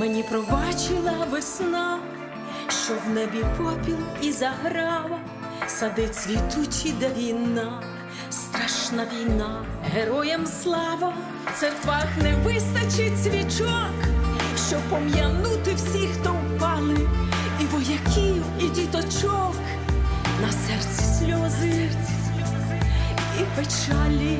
мені пробачила весна, що в небі попіл і заграва, сади цвітучі, де війна, страшна війна, героям слава, це пахне вистачить свічок, щоб пом'янути всіх, хто впали, і вояків, і діточок, на серці сльози і печалі.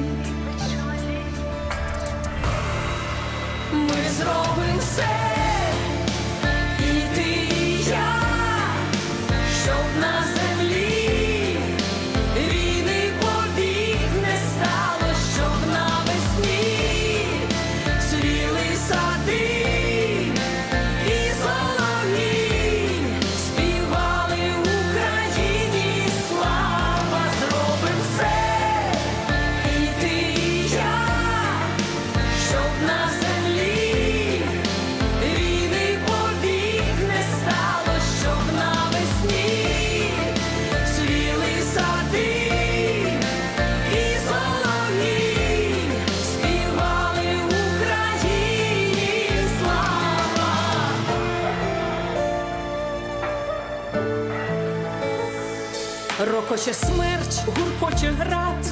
Рокоче смерч, гуркоче град,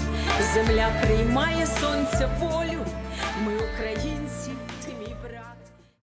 земля приймає сонця волю. Ми Україна.